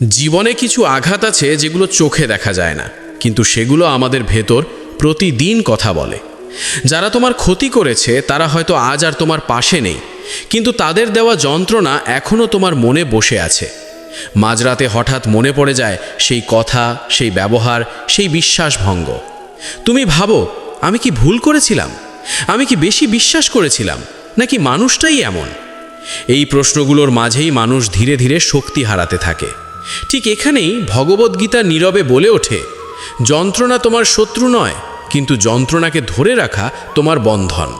জীবনে কিছু আঘাত আছে যেগুলো চোখে দেখা যায় না, কিন্তু সেগুলো আমাদের ভেতর প্রতিদিন কথা বলে। যারা তোমার ক্ষতি করেছে, তারা হয়তো আজ আর তোমার পাশে নেই, কিন্তু তাদের দেওয়া যন্ত্রণা এখনও তোমার মনে বসে আছে। মাঝরাতে হঠাৎ মনে পড়ে যায়, সেই কথা, সেই ব্যবহার, সেই বিশ্বাসভঙ্গ। তুমি ভাবো, আমি কি ভুল করেছিলাম? আমি কি বেশি বিশ্বাস করেছিলাম? নাকি মানুষটাই এমন? এই প্রশ্নগুলোর মাঝেই মানুষ ধীরে ধীরে শক্তি হারাতে থাকে। ঠিক এখানেই ভগবদ্গীতা নীরবে বলে ওঠে, যন্ত্রণা তোমার শত্রু নয়, কিন্তু যন্ত্রণাকে ধরে রাখা তোমার বন্ধন।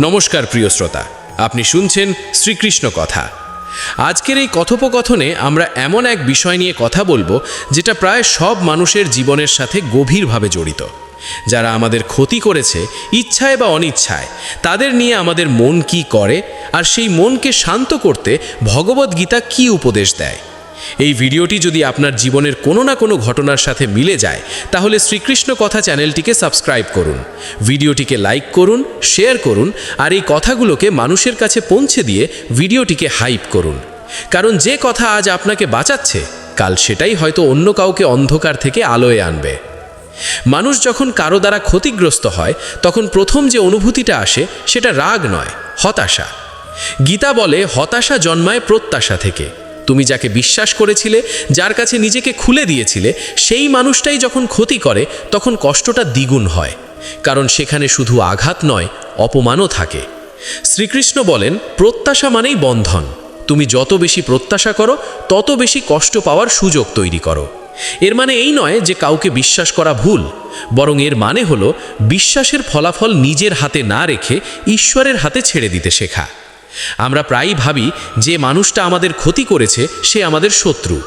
নমস্কার প্রিয় শ্রোতা, আপনি শুনছেন শ্রীকৃষ্ণ কথা। আজকের এই কথোপকথনে আমরা এমন এক বিষয় নিয়ে কথা বলব, যেটা প্রায় সব মানুষের জীবনের সাথে গভীরভাবে জড়িত। যারা আমাদের ক্ষতি করেছে, ইচ্ছায় বা অনিচ্ছায়, তাদের নিয়ে আমাদের মন কি করে, আর সেই মনকে শান্ত করতে ভগবদ্গীতা কি উপদেশ দেয়। এই ভিডিওটি যদি আপনার জীবনের কোনো না কোনো ঘটনার সাথে মিলে যায়, তাহলে শ্রীকৃষ্ণ কথা চ্যানেলটিকে সাবস্ক্রাইব করুন। ভিডিওটিকে লাইক করুন, শেয়ার করুন, আর এই কথাগুলোকে মানুষের কাছে পৌঁছে দিয়ে ভিডিওটিকে হাইপ করুন। কারণ যে কথা আজ আপনাকে বাঁচাচ্ছে, কাল সেটাই হয়তো অন্য কাউকে অন্ধকার থেকে আলোয় আনবে। মানুষ যখন কারও দ্বারা ক্ষতিগ্রস্ত হয়, তখন প্রথম যে অনুভূতিটা আসে, সেটা রাগ নয়, হতাশা। গীতা বলে, হতাশা জন্মায় প্রত্যাশা থেকে। তুমি যাকে বিশ্বাস করেছিলে, যার কাছে নিজেকে খুলে দিয়েছিলে, সেই মানুষটাই যখন ক্ষতি করে, তখন কষ্টটা দ্বিগুণ হয়। কারণ সেখানে শুধু আঘাত নয়, অপমানও থাকে। শ্রীকৃষ্ণ বলেন, প্রত্যাশা মানেই বন্ধন। তুমি যত বেশি প্রত্যাশা করো, তত বেশি কষ্ট পাওয়ার সুযোগ তৈরি করো। এর মানে এই নয় যে কাউকে বিশ্বাস করা ভুল। বরং এর মানে হলো, বিশ্বাসের ফলাফল নিজের হাতে না রেখে ঈশ্বরের হাতে ছেড়ে দিতে শেখা। আমরা প্রায়ই ভাবি, যে মানুষটা আমাদের ক্ষতি করেছে, সে আমাদের শত্রু।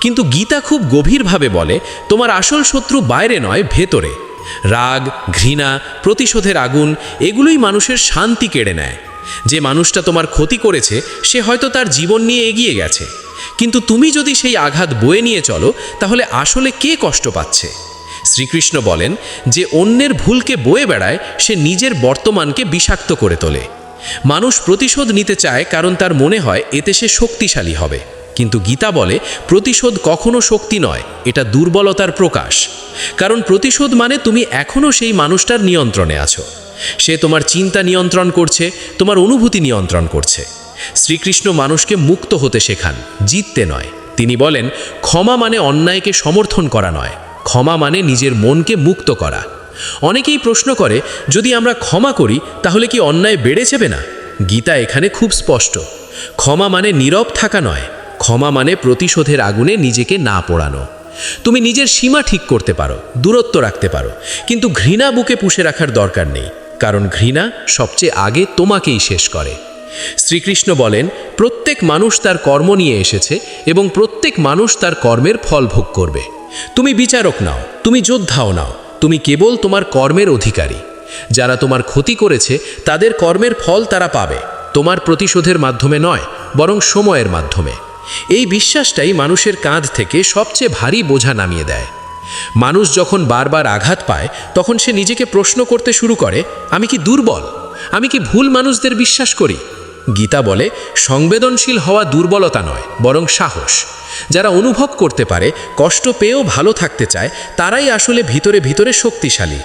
কিন্তু গীতা খুব গভীরভাবে বলে, তোমার আসল শত্রু বাইরে নয়, ভেতরে। রাগ, ঘৃণা, প্রতিশোধের আগুন, এগুলোই মানুষের শান্তি কেড়ে নেয়। যে মানুষটা তোমার ক্ষতি করেছে, সে হয়তো তার জীবন নিয়ে এগিয়ে গেছে। কিন্তু তুমি যদি সেই আঘাত বয়ে নিয়ে চলো, তাহলে আসলে কে কষ্ট পাচ্ছে? শ্রীকৃষ্ণ বলেন যে অন্যের ভুলকে বয়ে বেড়ায়, সে নিজের বর্তমানকে বিষাক্ত করে তোলে। মানুষ প্রতিশোধ নিতে চায় কারণ তার মনে হয় এতে সে শক্তিশালী হবে। কিন্তু গীতা বলে, প্রতিশোধ কখনো শক্তি নয়, এটা দুর্বলতার প্রকাশ। কারণ প্রতিশোধ মানে তুমি এখনও সেই মানুষটার নিয়ন্ত্রণে আছো। সে তোমার চিন্তা নিয়ন্ত্রণ করছে, তোমার অনুভূতি নিয়ন্ত্রণ করছে। শ্রীকৃষ্ণ মানুষকে মুক্ত হতে শেখান, জিততে নয়। তিনি বলেন, ক্ষমা মানে অন্যায়কে সমর্থন করা নয়, ক্ষমা মানে নিজের মনকে মুক্ত করা। অনেকেই প্রশ্ন করে, যদি আমরা ক্ষমা করি, তাহলে কি অন্যায় বেড়ে যাবে না? গীতা এখানে খুব স্পষ্ট। ক্ষমা মানে নীরব থাকা নয়, ক্ষমা মানে প্রতিশোধের আগুনে নিজেকে না পোড়ানো। তুমি নিজের সীমা ঠিক করতে পারো, দূরত্ব রাখতে পারো, কিন্তু ঘৃণা বুকে পুষে রাখার দরকার নেই, কারণ ঘৃণা সবচেয়ে আগে তোমাকেই শেষ করে। শ্রীকৃষ্ণ বলেন, প্রত্যেক মানুষ তার কর্ম নিয়ে এসেছে এবং প্রত্যেক মানুষ তার কর্মের ফল ভোগ করবে। তুমি বিচারক নাও, তুমি যোদ্ধাও নাও তুমি কেবল তোমার কর্মের অধিকারী। যারা তোমার ক্ষতি করেছে, তাদের কর্মের ফল তারা পাবে। তোমার প্রতিশোধের মাধ্যমে নয়, বরং সময়ের মাধ্যমে। এই বিশ্বাসটাই মানুষের কাঁধ থেকে সবচেয়ে ভারী বোঝা নামিয়ে দেয়। মানুষ যখন বারবার আঘাত পায়, তখন সে নিজেকে প্রশ্ন করতে শুরু করে, আমি কি দুর্বল? আমি কি ভুল মানুষদের বিশ্বাস করি? গীতা বলে, সংবেদনশীল হওয়া দুর্বলতা নয়, বরং সাহস। যারা অনুভব করতে পারে, কষ্ট পেয়েও ভালো থাকতে চায়, তারাই আসলে ভিতরে ভিতরে শক্তিশালী।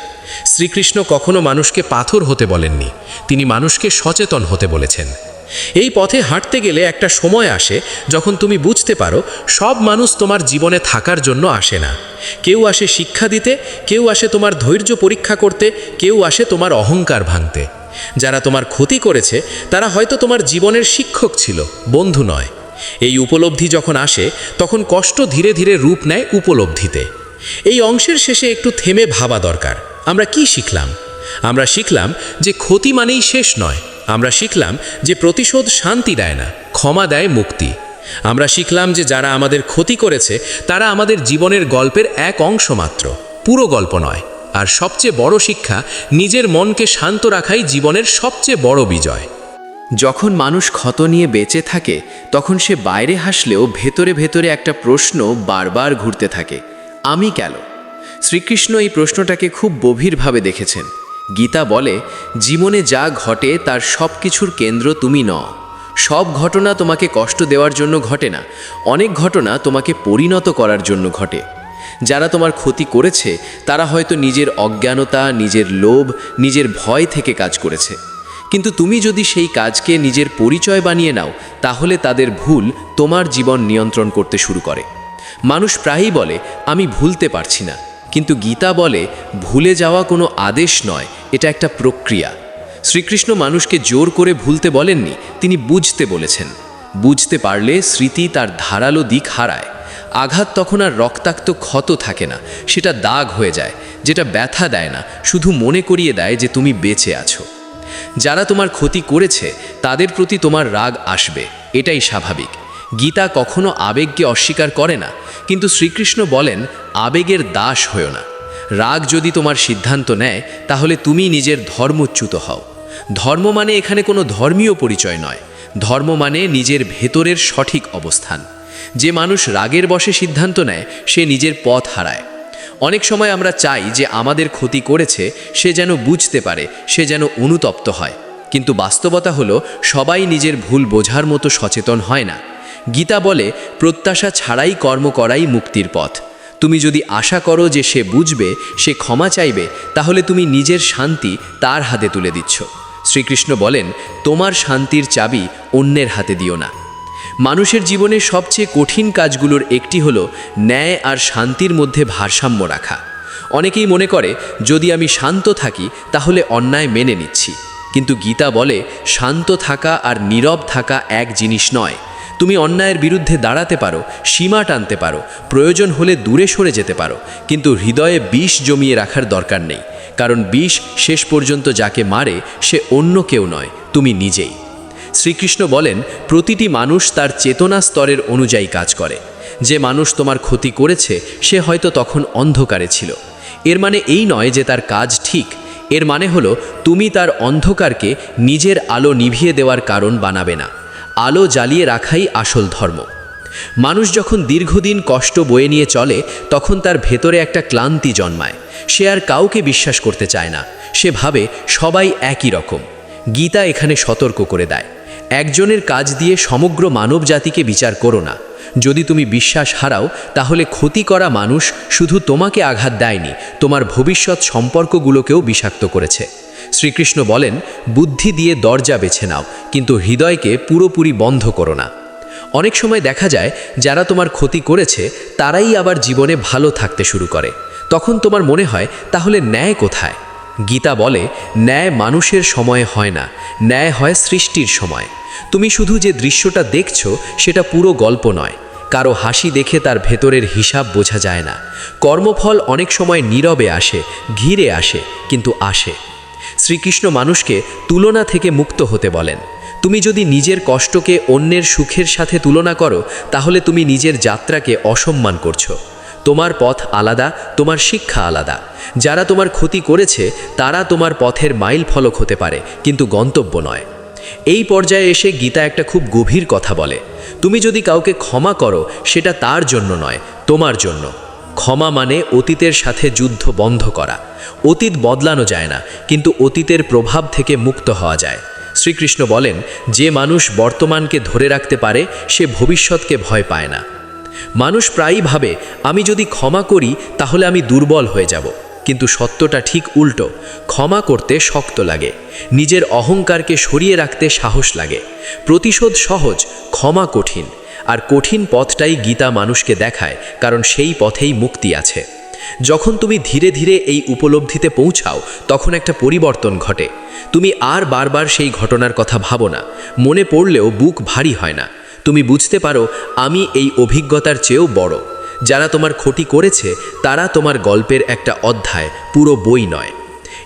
শ্রীকৃষ্ণ কখনো মানুষকে পাথর হতে বলেননি, তিনি মানুষকে সচেতন হতে বলেছেন। এই পথে হাঁটতে গেলে একটা সময় আসে, যখন তুমি বুঝতে পারো, সব মানুষ তোমার জীবনে থাকার জন্য আসে না। কেউ আসে শিক্ষা দিতে, কেউ আসে তোমার ধৈর্য পরীক্ষা করতে, কেউ আসে তোমার অহংকার ভাঙতে। যারা তোমার ক্ষতি করেছে, তারা হয়তো তোমার জীবনের শিক্ষক ছিল, বন্ধু নয়। এই উপলব্ধি যখন আসে, তখন কষ্ট ধীরে ধীরে রূপ নেয় উপলব্ধিতে। এই অংশের শেষে একটু থেমে ভাবা দরকার, আমরা কি শিখলাম? আমরা শিখলাম যে ক্ষতি মানেই শেষ নয়, আমরা শিখলাম যে প্রতিশোধ শান্তি দেয় না, ক্ষমা দেয় মুক্তি। আমরা শিখলাম যে যারা আমাদের ক্ষতি করেছে, তারা আমাদের জীবনের গল্পের এক অংশ মাত্র, পুরো গল্প নয়। আর সবচেয়ে বড় শিক্ষা নিজের মনকে শান্ত রাখাই জীবনের সবচেয়ে বড় বিজয়। যখন মানুষ ক্ষত নিয়ে বেঁচে থাকে, তখন সে বাইরে হাসলেও ভেতরে ভেতরে একটা প্রশ্ন বারবার ঘুরতে থাকে, আমি কেন? শ্রীকৃষ্ণ এই প্রশ্নটাকে খুব গভীরভাবে দেখেছেন। গীতা বলে, জীবনে যা ঘটে তার সব কিছুর কেন্দ্র তুমি ন সব ঘটনা তোমাকে কষ্ট দেওয়ার জন্য ঘটে না, অনেক ঘটনা তোমাকে পরিণত করার জন্য ঘটে। যারা তোমার ক্ষতি করেছে, তারা হয়তো নিজের অজ্ঞানতা, নিজের লোভ, নিজের ভয় থেকে কাজ করেছে। কিন্তু তুমি যদি সেই কাজকে নিজের পরিচয় বানিয়ে নাও, তাহলে তাদের ভুল তোমার জীবন নিয়ন্ত্রণ করতে শুরু করে। মানুষ প্রায়ই বলে, আমি ভুলতে পারছি না। কিন্তু গীতা বলে, ভুলে যাওয়া কোনো আদেশ নয়, এটা একটা প্রক্রিয়া। শ্রীকৃষ্ণ মানুষকে জোর করে ভুলতে বলেননি, তিনি বুঝতে বলেছেন। বুঝতে পারলে স্মৃতি তার ধারালো দিক হারায়। আঘাত তখন আর রক্তাক্ত ক্ষত থাকে না, সেটা দাগ হয়ে যায়, যেটা ব্যথা দেয় না, শুধু মনে করিয়ে দেয় যে তুমি বেঁচে আছো। যারা তোমার ক্ষতি করেছে, তাদের প্রতি তোমার রাগ আসবে, এটাই স্বাভাবিক। গীতা কখনো আবেগকে অস্বীকার করে না, কিন্তু শ্রীকৃষ্ণ বলেন, আবেগের দাস হয়েও না। রাগ যদি তোমার সিদ্ধান্ত নেয়, তাহলে তুমি নিজের ধর্মচ্যুত হও। ধর্ম মানে এখানে কোনো ধর্মীয় পরিচয় নয়, ধর্ম মানে নিজের ভেতরের সঠিক অবস্থান। যে মানুষ রাগের বশে সিদ্ধান্ত নেয়, সে নিজের পথ হারায়। অনেক সময় আমরা চাই যে আমাদের ক্ষতি করেছে, সে যেন বুঝতে পারে, সে যেন অনুতপ্ত হয়। কিন্তু বাস্তবতা হলো, সবাই নিজের ভুল বোঝার মতো সচেতন হয় না। গীতা বলে, প্রত্যাশা ছাড়াই কর্ম করাই মুক্তির পথ। তুমি যদি আশা করো যে সে বুঝবে, সে ক্ষমা চাইবে, তাহলে তুমি নিজের শান্তি তার হাতে তুলে দিচ্ছ। শ্রীকৃষ্ণ বলেন, তোমার শান্তির চাবি অন্যের হাতে দিও না। মানুষের জীবনে সবচেয়ে কঠিন কাজগুলোর একটি হল ন্যায় আর শান্তির মধ্যে ভারসাম্য রাখা। অনেকেই মনে করে, যদি আমি শান্ত থাকি, তাহলে অন্যায় মেনে নিচ্ছি। কিন্তু গীতা বলে, শান্ত থাকা আর নীরব থাকা এক জিনিস নয়। তুমি অন্যায়ের বিরুদ্ধে দাঁড়াতে পারো, সীমা টানতে পারো, প্রয়োজন হলে দূরে সরে যেতে পারো, কিন্তু হৃদয়ে বিষ জমিয়ে রাখার দরকার নেই। কারণ বিষ শেষ পর্যন্ত যাকে মারে, সে অন্য কেউ নয়, তুমি নিজেই। শ্রীকৃষ্ণ বলেন, প্রতিটি মানুষ তার চেতনা স্তরের অনুযায়ী কাজ করে। যে মানুষ তোমার ক্ষতি করেছে, সে হয়তো তখন অন্ধকারে ছিল। এর মানে এই নয় যে তার কাজ ঠিক। এর মানে হলো, তুমি তার অন্ধকারকে নিজের আলো নিভিয়ে দেওয়ার কারণ বানাবে না। আলো জ্বালিয়ে রাখাই আসল ধর্ম। মানুষ যখন দীর্ঘদিন কষ্ট বয়ে নিয়ে চলে, তখন তার ভেতরে একটা ক্লান্তি জন্মায়। সে আর কাউকে বিশ্বাস করতে চায় না। সে ভাবে সবাই একই রকম। গীতা এখানে সতর্ক করে দেয়। একজনের কাজ দিয়ে সমগ্র মানব জাতিকে বিচার করো না। যদি তুমি বিশ্বাস হারাও, তাহলে ক্ষতি করা মানুষ শুধু তোমাকে আঘাত দেয়নি, তোমার ভবিষ্যৎ সম্পর্কগুলোকেও বিষাক্ত করেছে। শ্রীকৃষ্ণ বলেন, বুদ্ধি দিয়ে দরজা বেছে নাও, কিন্তু হৃদয়কে পুরোপুরি বন্ধ করো না। অনেক সময় দেখা যায়, যারা তোমার ক্ষতি করেছে, তারাই আবার জীবনে ভালো থাকতে শুরু করে। তখন তোমার মনে হয়, তাহলে ন্যায় কোথায়? গীতা বলে, ন্যায় মানুষের সময়ে হয় না, ন্যায় হয় সৃষ্টির সময়। তুমি শুধু যে দৃশ্যটা দেখছ, সেটা পুরো গল্প নয়। কারও হাসি দেখে তার ভেতরের হিসাব বোঝা যায় না। কর্মফল অনেক সময় নীরবে আসে, ঘিরে আসে, কিন্তু আসে। শ্রীকৃষ্ণ মানুষকে তুলনা থেকে মুক্ত হতে বলেন। তুমি যদি নিজের কষ্টকে অন্যের সুখের সাথে তুলনা করো, তাহলে তুমি নিজের যাত্রাকে অসম্মান করছ। তোমার পথ আলাদা, তোমার শিক্ষা আলাদা। যারা তোমার ক্ষতি করেছে, তারা তোমার পথের মাইল ফলক হতে পারে, কিন্তু গন্তব্য নয়। এই পর্যায়ে এসে গীতা একটা খুব গভীর কথা বলে। তুমি যদি কাউকে ক্ষমা করো, সেটা তার জন্য নয়, তোমার জন্য। ক্ষমা মানে অতীতের সাথে যুদ্ধ বন্ধ করা। অতীত বদলানো যায় না, কিন্তু অতীতের প্রভাব থেকে মুক্ত হওয়া যায়। শ্রীকৃষ্ণ বলেন, যে মানুষ বর্তমানকে ধরে রাখতে পারে, সে ভবিষ্যৎকে ভয় পায় না। মানুষ প্রায়ই ভাবে, আমি যদি ক্ষমা করি, তাহলে আমি দুর্বল হয়ে যাব। কিন্তু সত্যটা ঠিক উল্টো, ক্ষমা করতে শক্ত লাগে, নিজের অহংকারকে সরিয়ে রাখতে সাহস লাগে। প্রতিশোধ সহজ, ক্ষমা কঠিন, আর কঠিন পথটাই গীতা মানুষকে দেখায়, কারণ সেই পথেই মুক্তি আছে। যখন তুমি ধীরে ধীরে এই উপলব্ধিতে পৌঁছাও, তখন একটা পরিবর্তন ঘটে। তুমি আর বারবার সেই ঘটনার কথা ভাবো না, মনে পড়লেও বুক ভারী হয় না। তুমি বুঝতে পারো, আমি এই অভিজ্ঞতার চেয়েও বড়। যারা তোমার ক্ষতি করেছে, তারা তোমার গল্পের একটা অধ্যায়, পুরো বই নয়।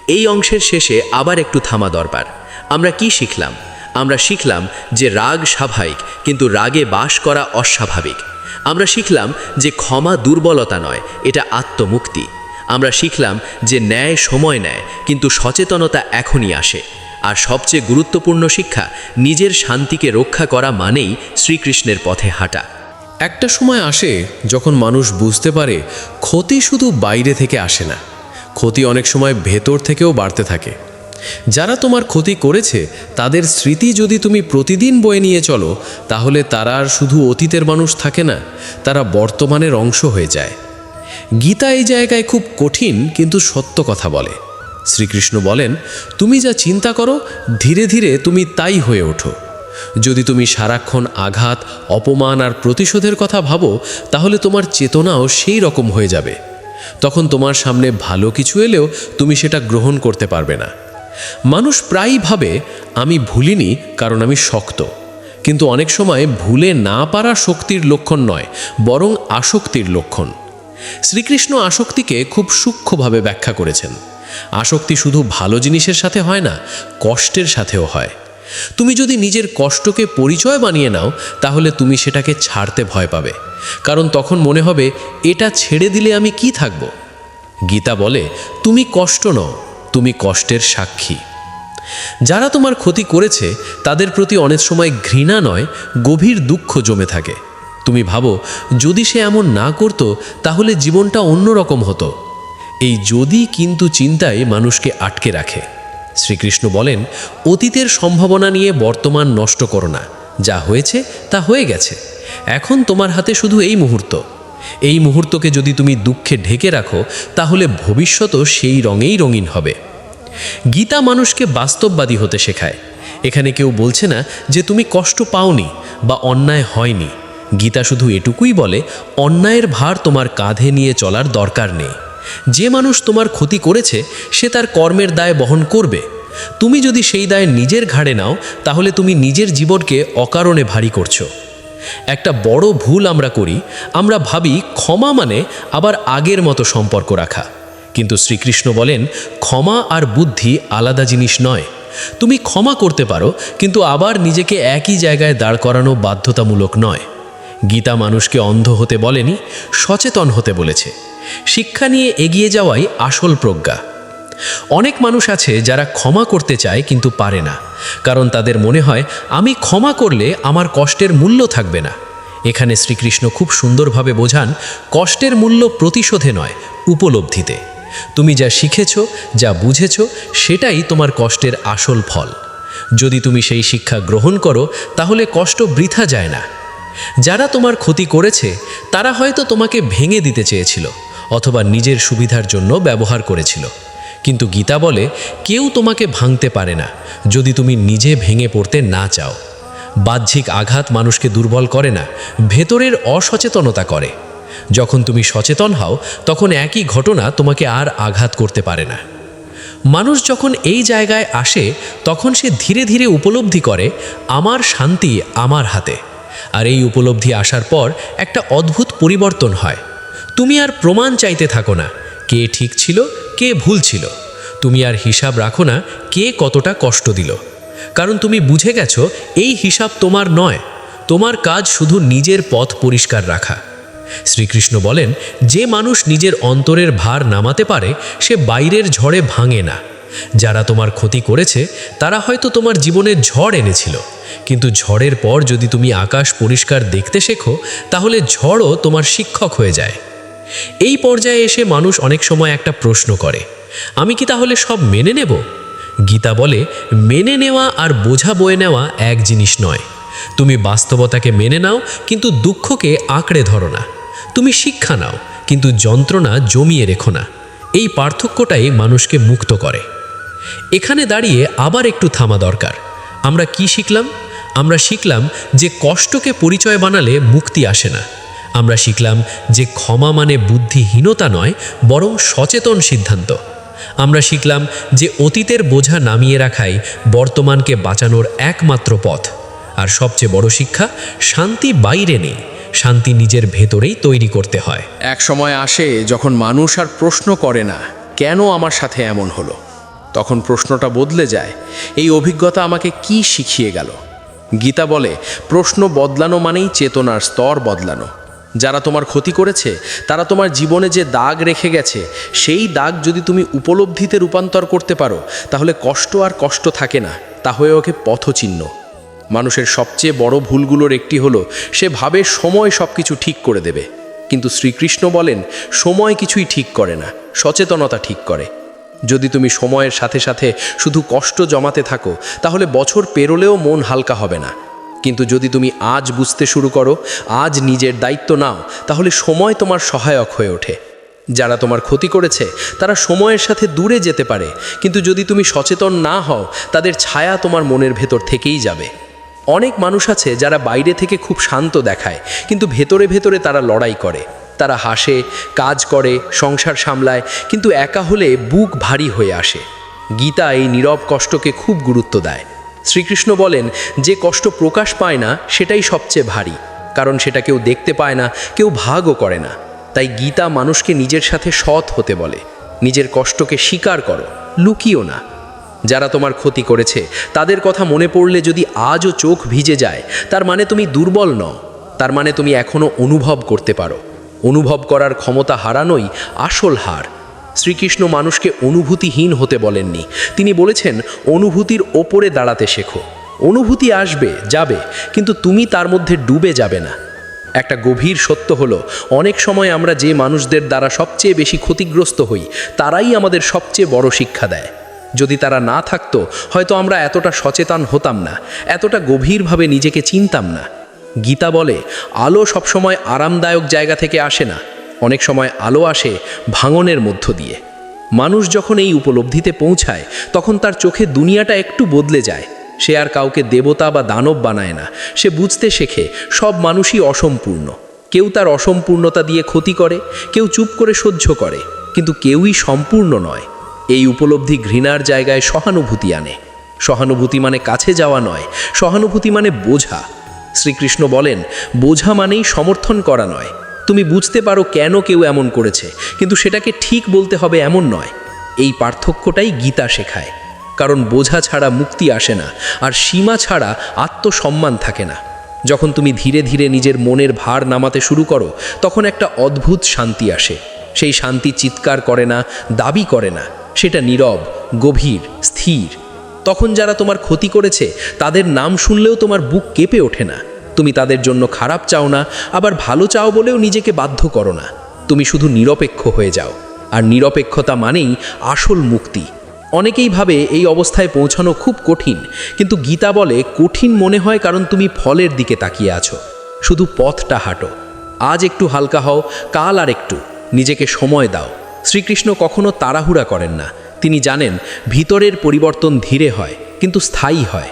এই অংশের শেষে আবার একটু থামা দরকার আমরা কি শিখলাম? আমরা শিখলাম যে রাগ স্বাভাবিক, কিন্তু রাগে বাস করা অস্বাভাবিক। আমরা শিখলাম যে ক্ষমা দুর্বলতা নয়, এটা আত্মমুক্তি। আমরা শিখলাম যে ন্যায় সময় নেয়, কিন্তু সচেতনতা এখনই আসে। আর সবচেয়ে গুরুত্বপূর্ণ শিক্ষা, নিজের শান্তিকে রক্ষা করা মানেই শ্রীকৃষ্ণের পথে হাঁটা। একটা সময় আসে যখন মানুষ বুঝতে পারে ক্ষতি শুধু বাইরে থেকে আসে না, ক্ষতি অনেক সময় ভেতর থেকেও বাড়তে থাকে। যারা তোমার ক্ষতি করেছে, তাদের স্মৃতি যদি তুমি প্রতিদিন বয়ে নিয়ে চলো, তাহলে তারা আর শুধু অতীতের মানুষ থাকে না, তারা বর্তমানের অংশ হয়ে যায়। গীতা এই জায়গায় খুব কঠিন, কিন্তু সত্য কথা বলে। শ্রীকৃষ্ণ বলেন, তুমি যা চিন্তা করো, ধীরে ধীরে তুমি তাই হয়ে ওঠো। যদি তুমি সারাক্ষণ আঘাত, অপমান আর প্রতিশোধের কথা ভাবো, তাহলে তোমার চেতনাও সেই রকম হয়ে যাবে। তখন তোমার সামনে ভালো কিছু এলেও তুমি সেটা গ্রহণ করতে পারবে না। মানুষ প্রায়ই ভাবে, আমি ভুলিনি, কারণ আমি শক্ত। কিন্তু অনেক সময় ভুলে না পারা শক্তির লক্ষণ নয়, বরং আসক্তির লক্ষণ। শ্রীকৃষ্ণ আসক্তিকে খুব সূক্ষ্মভাবে ব্যাখ্যা করেছেন। আসক্তি শুধু ভালো জিনিসের সাথে হয় না, কষ্টের সাথেও হয়। তুমি যদি নিজের কষ্টকে পরিচয় বানিয়ে নাও, তাহলে তুমি সেটাকে ছাড়তে ভয় পাবে। কারণ তখন মনে হবে, এটা ছেড়ে দিলে আমি কি থাকব? গীতা বলে, তুমি কষ্ট নও, তুমি কষ্টের সাক্ষী। যারা তোমার ক্ষতি করেছে, তাদের প্রতি অনেক সময় ঘৃণা নয়, গভীর দুঃখ জমে থাকে। তুমি ভাবো, যদি সে এমন না করত, তাহলে জীবনটা অন্যরকম হতো। এই যদি কিন্তু চিন্তায় মানুষকে আটকে রাখে। শ্রীকৃষ্ণ বলেন, অতীতের সম্ভাবনা নিয়ে বর্তমান নষ্ট করো না। যা হয়েছে, তা হয়ে গেছে। এখন তোমার হাতে শুধু এই মুহূর্ত। এই মুহূর্তকে যদি তুমি দুঃখে ঢেকে রাখো, তাহলে ভবিষ্যতও সেই রঙেই রঙিন হবে। গীতা মানুষকে বাস্তববাদী হতে শেখায়। এখানে কেউ বলছে না যে তুমি কষ্ট পাওনি বা অন্যায় হয়নি। গীতা শুধু এটুকুই বলে, অন্যায়ের ভার তোমার কাঁধে নিয়ে চলার দরকার নেই। যে মানুষ তোমার ক্ষতি করেছে, সে তার কর্মের দায় বহন করবে। তুমি যদি সেই দায় নিজের ঘাড়ে নাও, তাহলে তুমি নিজের জীবনকে অকারণে ভারী করছ। একটা বড় ভুল আমরা করি, আমরা ভাবি ক্ষমা মানে আবার আগের মতো সম্পর্ক রাখা। কিন্তু শ্রীকৃষ্ণ বলেন, ক্ষমা আর বুদ্ধি আলাদা জিনিস নয়। তুমি ক্ষমা করতে পারো, কিন্তু আবার নিজেকে একই জায়গায় দাঁড় করানো বাধ্যতামূলক নয়। গীতা মানুষকে অন্ধ হতে বলেনি, সচেতন হতে বলেছে। শিক্ষা নিয়ে এগিয়ে যাওয়াই আসল প্রজ্ঞা। অনেক মানুষ আছে যারা ক্ষমা করতে চায় কিন্তু পারে না। কারণ তাদের মনে হয়, আমি ক্ষমা করলে আমার কষ্টের মূল্য থাকবে না। এখানে শ্রীকৃষ্ণ খুব সুন্দরভাবে বোঝান, কষ্টের মূল্য প্রতিশোধে নয়, উপলব্ধিতে। তুমি যা শিখেছ, যা বুঝেছ, সেটাই তোমার কষ্টের আসল ফল। যদি তুমি সেই শিক্ষা গ্রহণ করো, তাহলে কষ্ট বৃথা যায় না। যারা তোমার ক্ষতি করেছে, তারা হয়তো তোমাকে ভেঙে দিতে চেয়েছিল। অথবা নিজের সুবিধার জন্য ব্যবহার করেছিল। কিন্তু গীতা বলে, কেউ তোমাকে ভাঙতে পারে না যদি তুমি নিজে ভেঙে পড়তে না চাও। বাহ্যিক আঘাত মানুষকে দুর্বল করে না, ভেতরের অসচেতনতা করে। যখন তুমি সচেতন হও, তখন একই ঘটনা তোমাকে আর আঘাত করতে পারে না। মানুষ যখন এই জায়গায় আসে, তখন সে ধীরে ধীরে উপলব্ধি করে, আমার শান্তি আমার হাতে। আর এই উপলব্ধি আসার পর একটা অদ্ভুত পরিবর্তন হয়। তুমি আর প্রমাণ চাইতে থাকো না। কে ঠিক ছিল, কে ভুল ছিল। তুমি আর হিসাব রাখো না, কে কতটা কষ্ট দিল। কারণ তুমি বুঝে গেছো, এই হিসাব তোমার নয়। তোমার কাজ শুধু নিজের পথ পরিষ্কার রাখা। শ্রীকৃষ্ণ বলেন, যে মানুষ নিজের অন্তরের ভার নামাতে পারে, সে বাইরের ঝড়ে ভাঙে না। যারা তোমার ক্ষতি করেছে, তারা হয়তো তোমার জীবনে ঝড় এনেছিল। কিন্তু ঝড়ের পর যদি তুমি আকাশ পরিষ্কার দেখতে শেখো, তাহলে ঝড়ও তোমার শিক্ষক হয়ে যায়। এই পর্যায়ে এসে মানুষ অনেক সময় একটা প্রশ্ন করে, আমি কি তাহলে সব মেনে নেব? গীতা বলে, মেনে নেওয়া আর বোঝা বয়ে নেওয়া এক জিনিস নয়। তুমি বাস্তবতাকে মেনে নাও, কিন্তু দুঃখকে আঁকড়ে ধরো না। তুমি শিক্ষা নাও, কিন্তু যন্ত্রণা জমিয়ে রেখো না। এই পার্থক্যটাই মানুষকে মুক্ত করে। এখানে দাঁড়িয়ে আবার একটু থামা দরকার। আমরা কি শিখলাম? আমরা শিখলাম যে কষ্টকে পরিচয় বানালে মুক্তি আসে না। আমরা শিখলাম যে ক্ষমা মানে বুদ্ধিহীনতা নয়, বরং সচেতন সিদ্ধান্ত। আমরা শিখলাম যে অতীতের বোঝা নামিয়ে রাখাই বর্তমানকে বাঁচানোর একমাত্র পথ। আর সবচেয়ে বড় শিক্ষা, শান্তি বাইরে নেই, শান্তি নিজের ভেতরেই তৈরি করতে হয়। এক সময় আসে যখন মানুষ আর প্রশ্ন করে না, কেন আমার সাথে এমন হলো? তখন প্রশ্নটা বদলে যায়, এই অভিজ্ঞতা আমাকে কি শিখিয়ে গেল? গীতা বলে, প্রশ্ন বদলানো মানেই চেতনার স্তর বদলানো। যারা তোমার ক্ষতি করেছে, তারা তোমার জীবনে যে দাগ রেখে গেছে, সেই দাগ যদি তুমি উপলব্ধিতে রূপান্তর করতে পারো, তাহলে কষ্ট আর কষ্ট থাকে না, তা হয়ে ওকে পথচিহ্ন। মানুষের সবচেয়ে বড় ভুলগুলোর একটি হলো, সে ভাবে সময় সব কিছু ঠিক করে দেবে। কিন্তু শ্রীকৃষ্ণ বলেন, সময় কিছুই ঠিক করে না, সচেতনতা ঠিক করে। যদি তুমি সময়ের সাথে সাথে শুধু কষ্ট জমাতে থাকো, তাহলে বছর পেরোলেও মন হালকা হবে না। কিন্তু যদি তুমি আজ বুঝতে শুরু করো, আজ নিজের দায়িত্ব নাও, তাহলে সময় তোমার সহায়ক হয়ে ওঠে। যারা তোমার ক্ষতি করেছে, তারা সময়ের সাথে দূরে যেতে পারে, কিন্তু যদি তুমি সচেতন না হও, তাদের ছায়া তোমার মনের ভেতর থেকেই যাবে। অনেক মানুষ আছে যারা বাইরে থেকে খুব শান্ত দেখায়, কিন্তু ভেতরে ভেতরে তারা লড়াই করে। তারা হাসে, কাজ করে, সংসার সামলায়, কিন্তু একা হলে বুক ভারী হয়ে আসে। গীতা এই নীরব কষ্টকে খুব গুরুত্ব দেয়। শ্রীকৃষ্ণ বলেন, যে কষ্ট প্রকাশ পায় না, সেটাই সবচেয়ে ভারী, কারণ সেটা কেউ দেখতে পায় না, কেউ ভাগও করে না। তাই গীতা মানুষকে নিজের সাথে সৎ হতে বলে, নিজের কষ্টকে স্বীকার করো, লুকিও না। যারা তোমার ক্ষতি করেছে, তাদের কথা মনে পড়লে যদি আজও চোখ ভিজে যায়, তার মানে তুমি দুর্বল নও, তার মানে তুমি এখনও অনুভব করতে পারো। অনুভব করার ক্ষমতা হারানোই আসল হার শ্রীকৃষ্ণ মানুষকে অনুভূতিহীন হতে বলেননি। তিনি বলেছেন, অনুভূতির ওপরে দাঁড়াতে শেখো। অনুভূতি আসবে, যাবে, কিন্তু তুমি তার মধ্যে ডুবে যাবে না। একটা গভীর সত্য হলো, অনেক সময় আমরা যে মানুষদের দ্বারা সবচেয়ে বেশি ক্ষতিগ্রস্ত হই, তারাই আমাদের সবচেয়ে বড় শিক্ষা দেয়। যদি তারা না থাকতো, হয়তো আমরা এতটা সচেতন হতাম না, এতটা গভীরভাবে নিজেকে চিনতাম না। গীতা বলে, আলো সবসময় আরামদায়ক জায়গা থেকে আসে না অনেক সময় আলো আসে ভাঙনের মধ্য দিয়ে। মানুষ যখন এই উপলব্ধিতে পৌঁছায়, তখন তার চোখে দুনিয়াটা একটু বদলে যায়। সে আর কাউকে দেবতা বা দানব বানায় না। সে বুঝতে শেখে সব মানুষই অসম্পূর্ণ। কেউ তার অসম্পূর্ণতা দিয়ে ক্ষতি করে, কেউ চুপ করে সহ্য করে, কিন্তু কেউই সম্পূর্ণ নয়। এই উপলব্ধি ঘৃণার জায়গায় সহানুভূতি আনে। সহানুভূতি মানে কাছে যাওয়া নয়, সহানুভূতি মানে বোঝা। শ্রীকৃষ্ণ বলেন, বোঝা মানেই সমর্থন করা নয়। তুমি বুঝতে পারো কেন কেউ এমন করেছে, কিন্তু সেটাকে ঠিক বলতে হবে এমন নয়। এই পার্থক্যটাই গীতা শেখায়। কারণ বোঝা ছাড়া মুক্তি আসে না, আর সীমা ছাড়া আত্মসম্মান থাকে না। যখন তুমি ধীরে ধীরে নিজের মনের ভার নামাতে শুরু করো, তখন একটা অদ্ভুত শান্তি আসে। সেই শান্তি চিৎকার করে না, দাবি করে না। সেটা নীরব, গভীর, স্থির। তখন যারা তোমার ক্ষতি করেছে, তাদের নাম শুনলেও তোমার বুক কেঁপে ওঠে না। তুমি তাদের জন্য খারাপ চাও না, আবার ভালো চাও বলেও নিজেকে বাধ্য করো না। তুমি শুধু নিরপেক্ষ হয়ে যাও। আর নিরপেক্ষতা মানেই আসল মুক্তি। অনেকেই ভাবে এই অবস্থায় পৌঁছানো খুব কঠিন, কিন্তু গীতা বলে কঠিন মনে হয় কারণ তুমি ফলের দিকে তাকিয়ে আছো। শুধু পথটা হাঁটো। আজ একটু হালকা হও, কাল আর একটু। নিজেকে সময় দাও। শ্রীকৃষ্ণ কখনো তাড়াহুড়া করেন না। তিনি জানেন, ভিতরের পরিবর্তন ধীরে হয়, কিন্তু স্থায়ী হয়।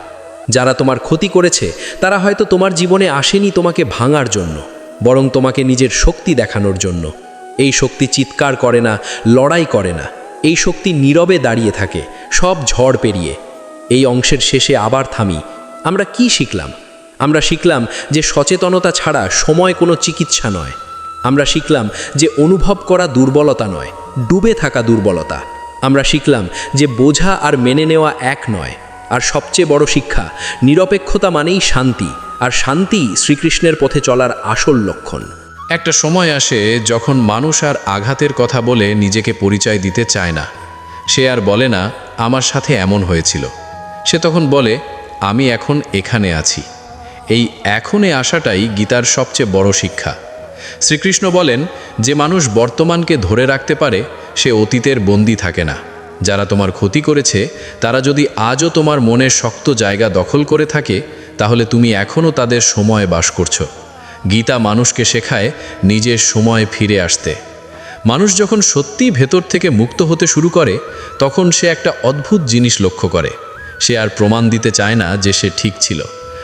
যারা তোমার ক্ষতি করেছে, তারা হয়তো তোমার জীবনে আসেনি তোমাকে ভাঙার জন্য, বরং তোমাকে নিজের শক্তি দেখানোর জন্য। এই শক্তি চিৎকার করে না, লড়াই করে না, এই শক্তি নীরবে দাঁড়িয়ে থাকে, সব ঝড় পেরিয়ে। এই অংশের শেষে আবার থামি। আমরা কি শিখলাম? আমরা শিখলাম যে সচেতনতা ছাড়া সময় কোনো চিকিৎসা নয়। আমরা শিখলাম যে অনুভব করা দুর্বলতা নয়, ডুবে থাকা দুর্বলতা। আমরা শিখলাম যে বোঝা আর মেনে নেওয়া এক নয়। আর সবচেয়ে বড় শিক্ষা, নিরপেক্ষতা মানেই শান্তি, আর শান্তি শ্রীকৃষ্ণের পথে চলার আসল লক্ষণ। একটা সময় আসে যখন মানুষ আর আঘাতের কথা বলে নিজেকে পরিচয় দিতে চায় না। সে আর বলে না, আমার সাথে এমন হয়েছিল। সে তখন বলে, আমি এখন এখানে আছি। এই এখনে আসাটাই গীতার সবচেয়ে বড় শিক্ষা। শ্রীকৃষ্ণ বলেন, যে মানুষ বর্তমানকে ধরে রাখতে পারে, সে অতীতের বন্দি থাকে না। যারা তোমার ক্ষতি করেছে, তারা যদি আজও তোমার মনে শক্ত জায়গা দখল করে থাকে, তাহলে তুমি এখনও তাদের সময় বাস করছ। গীতা মানুষকে শেখায় নিজের সময় ফিরে আসতে। মানুষ যখন সত্যি ভেতর থেকে মুক্ত হতে শুরু করে, তখন সে একটা অদ্ভুত জিনিস লক্ষ্য করে। সে আর প্রমাণ দিতে চায় না যে সে ঠিক ছিল।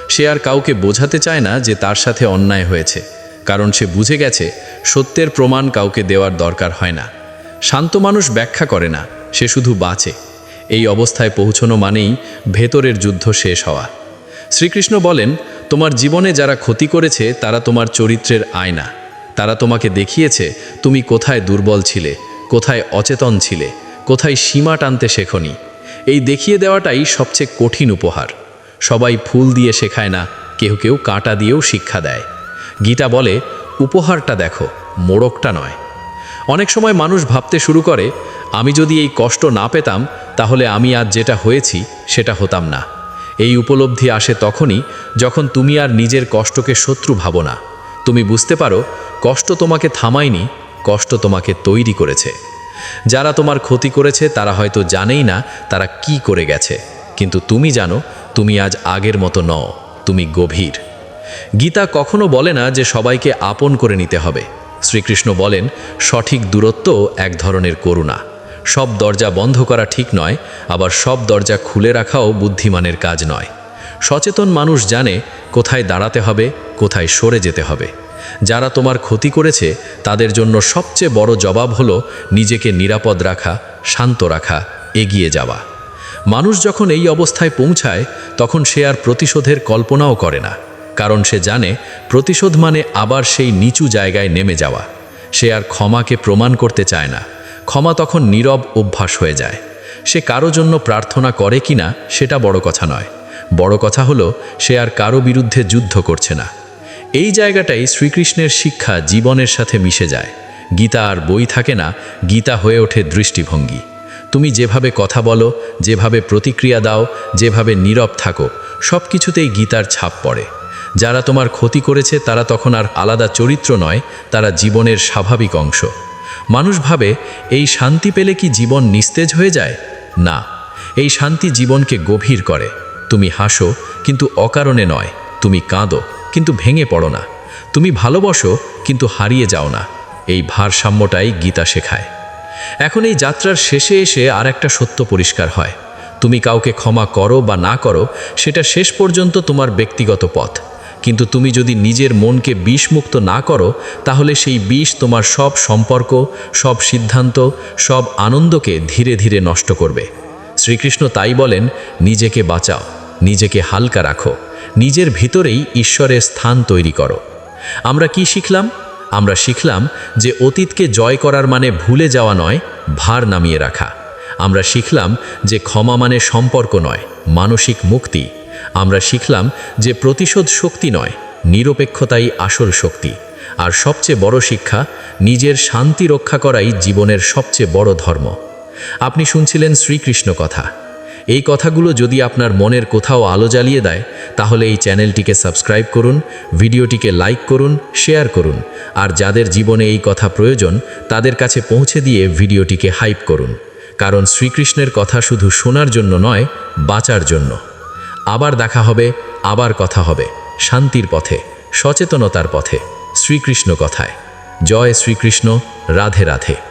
সে আর কাউকে বোঝাতে চায় না যে তার সাথে অন্যায় হয়েছে, কারণ সে বুঝে গেছে সত্যের প্রমাণ কাউকে দেওয়ার দরকার হয় না। শান্ত মানুষ ব্যাখ্যা করে না, সে শুধু বাঁচে। এই অবস্থায় পৌঁছনো মানেই ভেতরের যুদ্ধ শেষ হওয়া। শ্রীকৃষ্ণ বলেন, তোমার জীবনে যারা ক্ষতি করেছে, তারা তোমার চরিত্রের আয়না। তারা তোমাকে দেখিয়েছে, তুমি কোথায় দুর্বল ছিলে, কোথায় অচেতন ছিলে, কোথায় সীমা টানতে শেখনি। এই দেখিয়ে দেওয়াটাই সবচেয়ে কঠিন উপহার। সবাই ফুল দিয়ে শেখায় না কেউ কেউ কাঁটা দিয়েও শিক্ষা দেয়। গীতা বলে, উপহারটা দেখো, মোড়কটা নয়। অনেক সময় মানুষ ভাবতে শুরু করে, আমি যদি এই কষ্ট না পেতাম, তাহলে আমি আজ যেটা হয়েছি, সেটা হতাম না। এই উপলব্ধি আসে তখনই যখন তুমি আর নিজের কষ্টকে শত্রু ভাবো না। তুমি বুঝতে পারো, কষ্ট তোমাকে থামায়নি, কষ্ট তোমাকে তৈরি করেছে। যারা তোমার ক্ষতি করেছে, তারা হয়তো জানেই না তারা কি করে গেছে। কিন্তু তুমি জানো, তুমি আজ আগের মতো নও, তুমি গভীর। গীতা কখনো বলে না যে সবাইকে আপন করে নিতে হবে। শ্রীকৃষ্ণ বলেন, সঠিক দূরত্ব এক ধরনের করুণা। সব দরজা বন্ধ করা ঠিক নয়, আবার সব দরজা খুলে রাখাও বুদ্ধিমানের কাজ নয়। সচেতন মানুষ জানে কোথায় দাঁড়াতে হবে, কোথায় সরে যেতে হবে। যারা তোমার ক্ষতি করেছে, তাদের জন্য সবচেয়ে বড় জবাব হলো নিজেকে নিরাপদ রাখা, শান্ত রাখা, এগিয়ে যাওয়া। মানুষ যখন এই অবস্থায় পৌঁছায়, তখন সে আর প্রতিশোধের কল্পনাও করে না। কারণ সে জানে প্রতিশোধ মানে আবার সেই নিচু জায়গায় নেমে যাওয়া। সে আর ক্ষমাকে প্রমাণ করতে চায় না। ক্ষমা তখন নীরব অভ্যাস হয়ে যায়। সে কারও জন্য প্রার্থনা করে কিনা সেটা বড় কথা নয়। বড় কথা হলো, সে আর কারও বিরুদ্ধে যুদ্ধ করছে না। এই জায়গাটাই শ্রীকৃষ্ণের শিক্ষা জীবনের সাথে মিশে যায়। গীতা আর বই থাকে না, গীতা হয়ে ওঠে দৃষ্টিভঙ্গি। তুমি যেভাবে কথা বলো, যেভাবে প্রতিক্রিয়া দাও, যেভাবে নীরব থাকো সব কিছুতেই গীতার ছাপ পড়ে। যারা তোমার ক্ষতি করেছে, তারা তখন আর আলাদা চরিত্র নয়, তারা জীবনের স্বাভাবিক অংশ। মানুষ ভাবে, এই শান্তি পেলে কি জীবন নিস্তেজ হয়ে যায়? না, এই শান্তি জীবনকে গভীর করে। তুমি হাসো, কিন্তু অকারণে নয়। তুমি কাঁদো, কিন্তু ভেঙে পড়ো না। তুমি ভালোবাসো, কিন্তু হারিয়ে যাও না। এই ভারসাম্যটাই গীতা শেখায়। এখন এই যাত্রার শেষে এসে আর একটা সত্য পরিষ্কার হয়। তুমি কাউকে ক্ষমা করো বা না করো, সেটা শেষ পর্যন্ত তোমার ব্যক্তিগত পথ। কিন্তু তুমি যদি নিজের মনকে বিষমুক্ত না করো, তাহলে সেই বিষ তোমার সব সম্পর্ক, সব সিদ্ধান্ত, সব আনন্দকে ধীরে ধীরে নষ্ট করবে। শ্রীকৃষ্ণ তাই বলেন, নিজেকে বাঁচাও, নিজেকে হালকা রাখো, নিজের ভিতরেই ঈশ্বরের স্থান তৈরি করো। আমরা কি শিখলাম? আমরা শিখলাম যে অতীতকে জয় করার মানে ভুলে যাওয়া নয়, ভার নামিয়ে রাখা। আমরা শিখলাম যে ক্ষমা মানে সম্পর্ক নয়, মানসিক মুক্তি। আমরা শিখলাম যে প্রতিশোধ শক্তি নয়, নিরপেক্ষতাই আসল শক্তি। আর সবচেয়ে বড় শিক্ষা, নিজের শান্তি রক্ষা করাই জীবনের সবচেয়ে বড় ধর্ম। আপনি শুনছিলেন শ্রীকৃষ্ণ কথা। এই কথাগুলো যদি আপনার মনের কোথাও আলো জ্বালিয়ে দেয়, তাহলে এই চ্যানেলটিকে সাবস্ক্রাইব করুন, ভিডিওটিকে লাইক করুন, শেয়ার করুন। আর যাদের জীবনে এই কথা প্রয়োজন, তাদের কাছে পৌঁছে দিয়ে ভিডিওটিকে হাইপ করুন। কারণ শ্রীকৃষ্ণের কথা শুধু শোনার জন্য নয়, বাঁচার জন্য। আবার দেখা হবে, আবার কথা হবে, শান্তির পথে, সচেতনতার পথে, শ্রীকৃষ্ণ কথায়। জয় শ্রীকৃষ্ণ, রাধে রাধে।